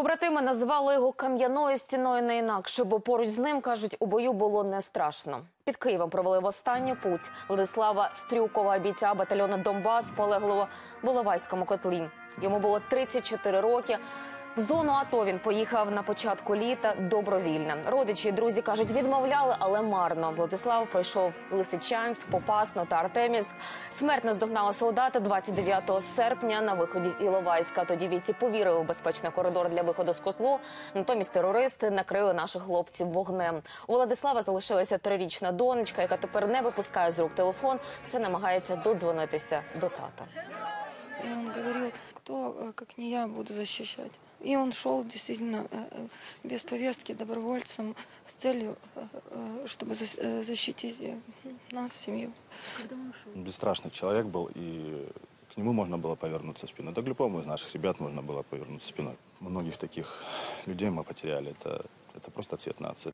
Побратими називали його кам'яною стіною не інакше, бо поруч з ним кажуть, у бою було не страшно. Під Києвом провели в останню путь Владислава Стрюкова, бійця батальйону Донбас, полеглого в Воловайському котлі. Йому було 34 роки. В зону АТО він поїхав на початку літа добровільно. Родичі і друзі кажуть, відмовляли, але марно. Владислав пройшов Лисичанськ, Попасну та Артемівськ. Смерть здогнала солдата 29 серпня на виході з Іловайська. Тоді бійці повірили у безпечний коридор для виходу з котлу. Натомість терористи накрили наших хлопців вогнем. У Владислава залишилася трирічна донечка, яка тепер не випускає з рук телефон. Все намагається додзвонитися до тата. И он говорил, кто, э, как не я, буду защищать. И он шел действительно э, э, без повестки добровольцем с целью, э, э, чтобы зас- э, защитить э, нас, семью. бесстрашный человек был, и к нему можно было повернуться спиной. Да к любому из наших ребят можно было повернуться спиной. Многих таких людей мы потеряли. Это, это просто цвет нации.